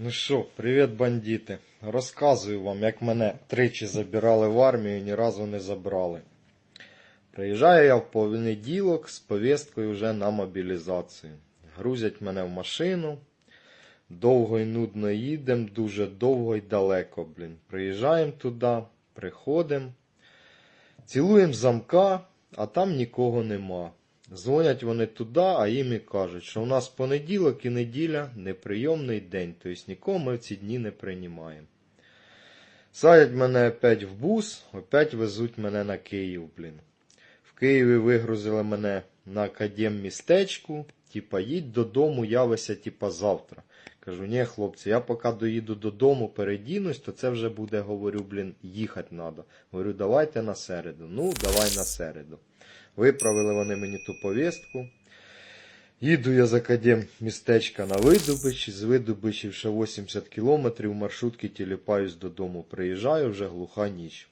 Ну що, привіт, бандити. Розказую вам, як мене тричі забирали в армію і ні разу не забрали. Приїжджаю я в понеділок з повісткою вже на мобілізацію. Грузять мене в машину. Довго і нудно їдемо, дуже довго і далеко, блін. Приїжджаємо туди, приходимо, цілуємо замка, а там нікого нема. Дзвонять вони туди, а їм і кажуть, що у нас понеділок і неділя неприйомний день, тобто нікого ми в ці дні не приймаємо. Садять мене опять в бус, опять везуть мене на Київ, блін. В Києві вигрузили мене на академ-містечку, типа їдь додому, явися, типа завтра. Кажу, ні, хлопці, я поки доїду додому, передінусь, то це вже буде, говорю, блін, їхати треба. Говорю, давайте на середу. Ну, давай на середу. Виправили вони мені ту повістку. Їду я з академ містечка на Видубич, з Видубичів ще 80 кілометрів, маршрутки тіліпаюсь додому. Приїжджаю вже глуха ніч.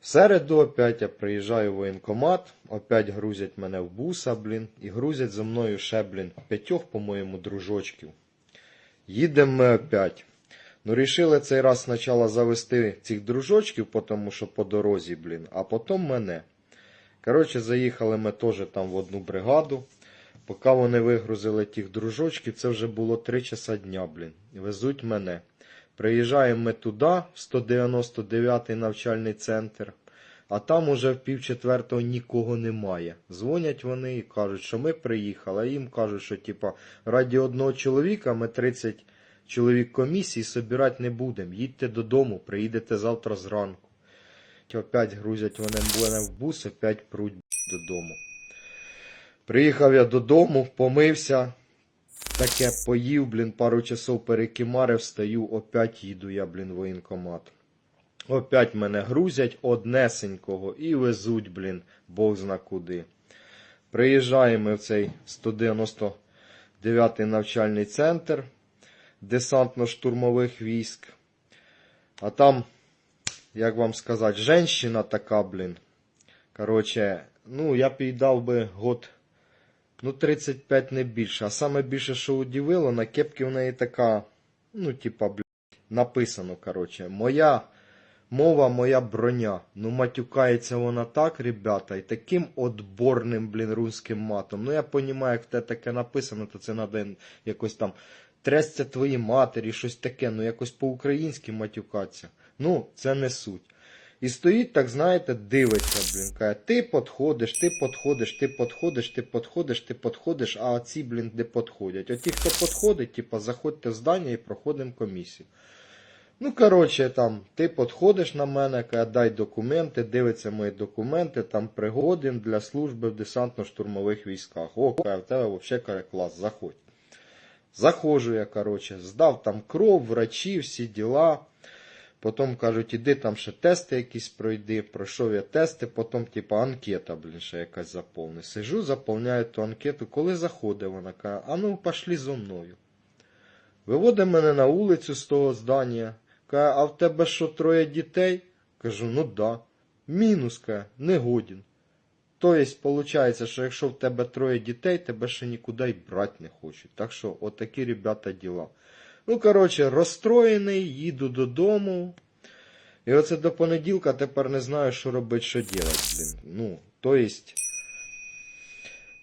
В середу опять я приїжджаю в воєнкомат, опять грузять мене в буса, блін, і грузять за мною ще, блін, п'ятьох, по-моєму, дружочків. Їдемо ми опять. Ну, рішили цей раз спочатку завести цих дружочків, тому що по дорозі, блін, а потім мене. Коротше, заїхали ми теж там в одну бригаду. Поки вони вигрузили тих дружочків, це вже було 3 часа дня, блін. Везуть мене. Приїжджаємо ми туди, в 199-й навчальний центр, а там уже в пів четвертого нікого немає. Дзвонять вони і кажуть, що ми приїхали, а їм кажуть, що типа, раді одного чоловіка ми 30 чоловік комісії собирати не будемо. Їдьте додому, приїдете завтра зранку. Опять грузять вони мене в бус, опять пруть додому. Приїхав я додому, помився, таке поїв, блін, пару часов перекимарив, встаю, опять їду я, блін, воєнкомат. Опять мене грузять однесенького і везуть, блін, Бог зна куди. Приїжджаємо в цей 199-й навчальний центр десантно-штурмових військ. А там, як вам сказати, женщина така, блін. Короче, ну, я б їй дав би год, ну, 35 не більше. А саме більше, що удивило, на кепці в неї така, ну, типа, блін, написано, короче, моя мова, моя броня. Ну, матюкається вона так, ребята, і таким отборним, блін, русським матом. Ну, я понімаю, як те таке написано, то це треба якось там трясться твої матері, щось таке, ну якось по-українськи матюкатися. Ну, це не суть. І стоїть, так знаєте, дивиться, блін, каже, ти подходиш, ти подходиш, ти подходиш, ти подходиш, ти подходиш, а ці, блін, де подходять. От ті, хто подходить, типа, заходьте в здання і проходимо комісію. Ну, коротше, там, ти підходиш на мене, каже, дай документи, дивиться мої документи, там пригоден для служби в десантно-штурмових військах. О, каже, в тебе взагалі клас, заходь. Заходжу я, коротше, здав там кров, врачі, всі діла. Потім кажуть, іди там ще тести якісь пройди. Пройшов я тести, потім, типа, анкета, блін, ще якась заповни. Сижу, заповняю ту анкету. Коли заходить, вона каже, а ну пошли зо мною. Виводить мене на вулицю з того здання. Каже, а в тебе що, троє дітей? Кажу, ну да. Мінус, каже, не годен. Тобто, виходить, що якщо в тебе троє дітей, тебе ще нікуди й брати не хочуть. Так що, отакі, ребята, діла. Ну, коротше, розстроєний, їду додому. І оце до понеділка тепер не знаю, що робити, що робити, блін. Ну, то есть,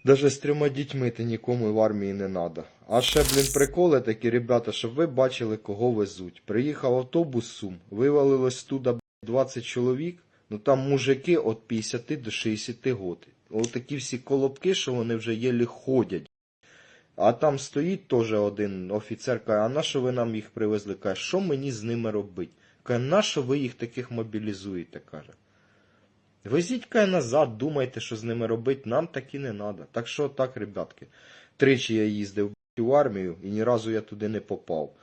даже з трьома дітьми ти нікому в армії не надо. А ще, блін, приколи такі, ребята, щоб ви бачили, кого везуть. Приїхав автобус Сум, вивалилось туди 20 чоловік, ну там мужики від 50 до 60 років. Отакі всі колобки, що вони вже єлі ходять. А там стоїть теж один офіцер, каже, а на що ви нам їх привезли? Каже, що мені з ними робити? Каже, на що ви їх таких мобілізуєте? каже. Везіть каже назад, думайте, що з ними робити, нам такі не треба. Так що так, ребятки. Тричі я їздив в армію і ні разу я туди не попав.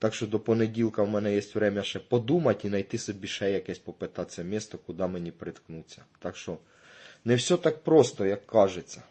Так що до понеділка в мене є время ще подумати і знайти собі ще якесь попитатися місто, куди мені приткнуться. Так що не все так просто, як кажеться.